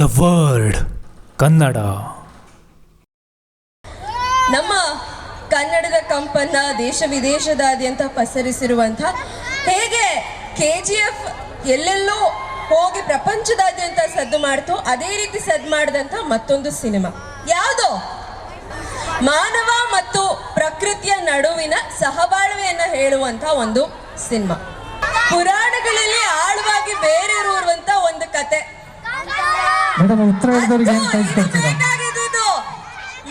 The word. Kannada. ನಮ್ಮ ಕನ್ನಡದ ಕಂಪನ್ನ ದೇಶ ವಿದೇಶದಾದ್ಯಂತ ಪಸರಿಸಿರುವಂಥ ಹೇಗೆ ಕೆ ಜಿ ಎಫ್ ಎಲ್ಲೆಲ್ಲೋ ಹೋಗಿ ಪ್ರಪಂಚದಾದ್ಯಂತ ಸದ್ದು ಮಾಡ್ತು ಅದೇ ರೀತಿ ಸದ್ದು ಮಾಡಿದಂಥ ಮತ್ತೊಂದು ಸಿನಿಮಾ. ಯಾವುದು? ಮಾನವ ಮತ್ತು ಪ್ರಕೃತಿಯ ನಡುವಿನ ಸಹಬಾಳ್ವೆಯನ್ನ ಹೇಳುವಂತ ಒಂದು ಸಿನಿಮಾ. ಪುರಾಣಗಳಲ್ಲಿ ಆಳವಾಗಿ ಬೇರೆ ಇರುವಂತ ಒಂದು ಕತೆ. ಮೇಡಮ್ ಉತ್ತರ ಹೇಳಿದವ್ರಿಗೆ ಏನು ಕಳಿಸ್ಕೊಡ್ತೀರಾ?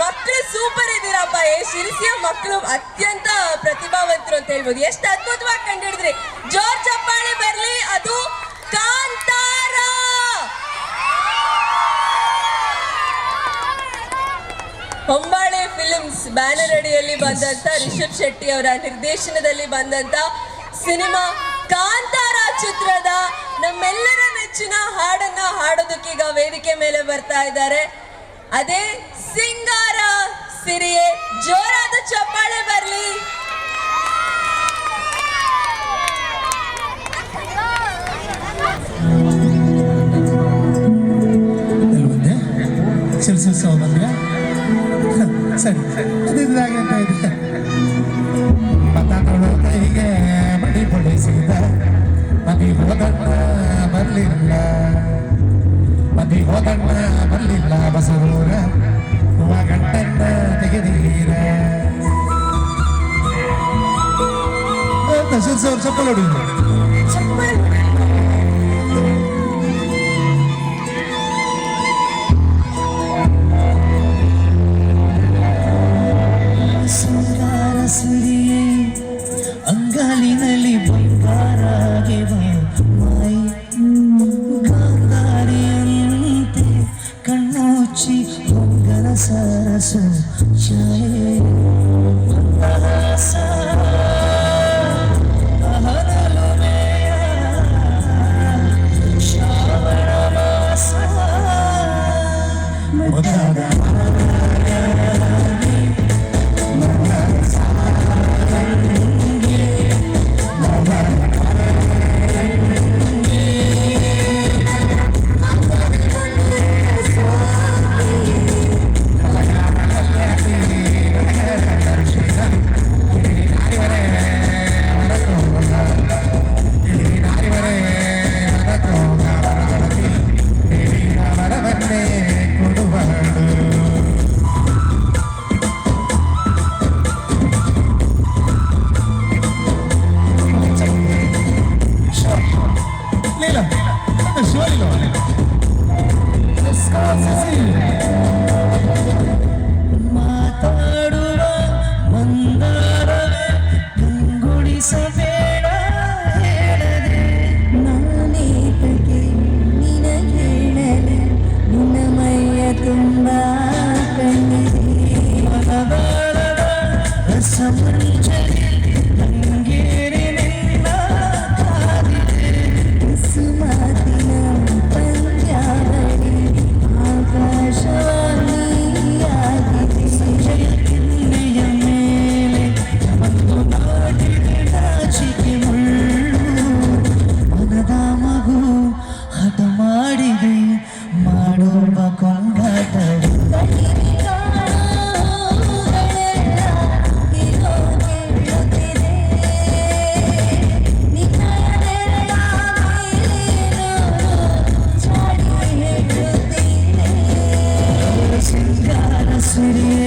ಮಕ್ಕಳು ಸೂಪರ್ ಇದ್ದೀರಪ್ಪ. ಏ ಶಿರಸಿಯ ಮಕ್ಕಳು ಅತ್ಯಂತ ಪ್ರತಿಭಾವಂತರು ಅಂತ ಹೇಳ್ಬೋದು. ಎಷ್ಟು ಅದ್ಭುತವಾಗಿ ಕಂಡಿಡಿದ್ರಿ ಜೋರ್ ಚಪ್ಪಾಳೆ ಬರ್ಲಿ. ಅದು ಕಾಂತಾರ. ಹೊಂಬಾಳೆ ಫಿಲ್ಮ್ಸ್ ಬ್ಯಾನರ್ ಅಡಿಯಲ್ಲಿ ಬಂದಂತ ರಿಷಬ್ ಶೆಟ್ಟಿ ಅವರ ನಿರ್ದೇಶನದಲ್ಲಿ ಬಂದಂತ ಸಿನಿಮಾ ಕಾಂತಾರ ಚಿತ್ರದ ನಮ್ಮೆಲ್ಲರ ನೆಚ್ಚಿನ ಹಾಡನ್ನ ಹಾಡೋದಕ್ಕೀಗ ವೇದಿಕೆ ಮೇಲೆ ಬರ್ತಾ ಇದ್ದಾರೆ. ಅದೇ ಸಿಂಗಾರ ಸಿರಿಯೆ, ಜೋರಾದ ಚಪ್ಪಾಳೆ ಬರ್ಲಿ. ಸರಿ ಸರಿ ಸರಿ. ಸರಿ ಮದಿ ಹೋದಣ್ಣ ಬರಲಿಲ್ಲ ಬಸರೂರ ಹೂವ ಗಂಟನ್ನ ತೆಗೆದೀರ ಶಿಲ್ಸಿ ಅವ್ರು ಚಪ್ಪಲ್ ಹೊಡಿದ್ರು கோயிலும் ಸಿಂಗಾರ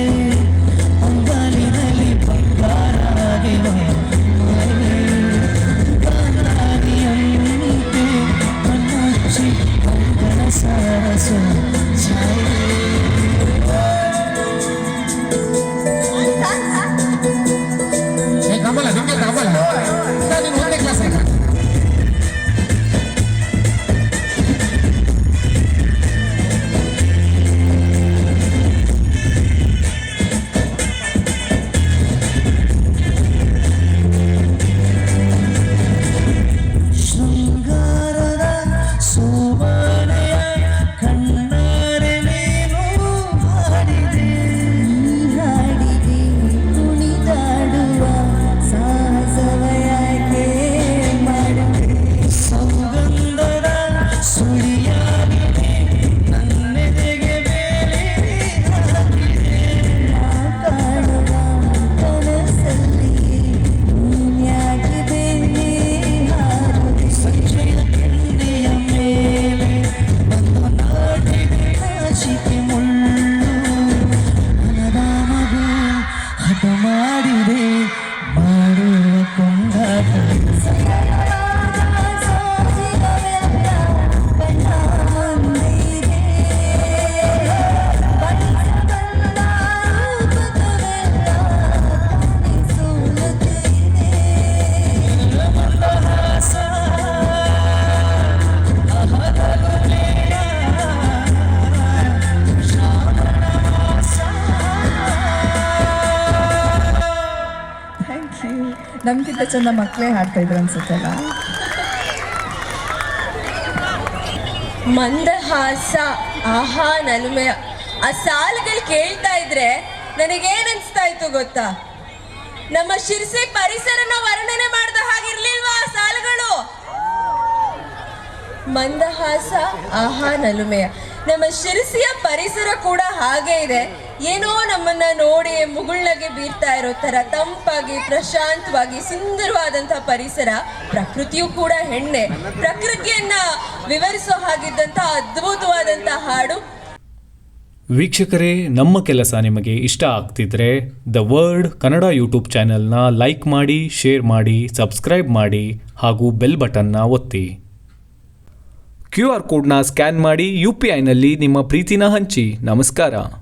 Come on. ನಮ್ಗಿಂತ ಚಂದ ಮಕ್ಕಳೇ ಹಾಡ್ತಾ ಇದ್ರು ಅನ್ಸುತ್ತಲ್ಲ ಮಂದಹಾಸ ಆಹಾ ನಲುಮೆಯ. ಆ ಸಾಲುಗಳು ಕೇಳ್ತಾ ಇದ್ರೆ ನನಗೇನ್ ಅನ್ಸ್ತಾ ಇತ್ತು ಗೊತ್ತಾ? ನಮ್ಮ ಶಿರ್ಸಿ ಪರಿಸರನ ವರ್ಣನೆ ಮಾಡಿದ ಹಾಗಿರ್ಲಿಲ್ವಾ ಆ ಸಾಲುಗಳು? ಮಂದಹಾಸ ಆಹಾ ನಲುಮೆಯ. ನಮ್ಮ ಶಿರಸಿಯ ಪರಿಸರ ಕೂಡ ಹಾಗೆ ಇದೆ. ಏನೋ ನಮ್ಮನ್ನ ನೋಡಿ ಮುಗುಳ್ನಗೆ ಬೀರ್ತಾ ಇರೋ ತರ ತಂಪಾಗಿ, ಪ್ರಶಾಂತವಾಗಿ, ಸುಂದರವಾದಂತಹ ಪರಿಸರ, ಪ್ರಕೃತಿಯು ಕೂಡ ಹೆಣ್ಣೆ. ಪ್ರಕೃತಿಯನ್ನ ವಿವರಿಸೋ ಹಾಗಿದ್ದಂತ ಅದ್ಭುತವಾದಂತಹ ಹಾಡು. ವೀಕ್ಷಕರೇ, ನಮ್ಮ ಕೆಲಸ ನಿಮಗೆ ಇಷ್ಟ ಆಗ್ತಿದ್ರೆ ದ ವರ್ಡ್ ಕನ್ನಡ ಯೂಟ್ಯೂಬ್ ಚಾನೆಲ್ನ ಲೈಕ್ ಮಾಡಿ, ಶೇರ್ ಮಾಡಿ, ಸಬ್ಸ್ಕ್ರೈಬ್ ಮಾಡಿ, ಹಾಗೂ ಬೆಲ್ ಬಟನ್ನ ಒತ್ತಿ. ಕ್ಯೂ ಆರ್ ಕೋಡ್ನ ಸ್ಕ್ಯಾನ್ ಮಾಡಿ ಯು ಪಿ ಐನಲ್ಲಿ ನಿಮ್ಮ ಪ್ರೀತಿನ ಹಂಚಿ. ನಮಸ್ಕಾರ.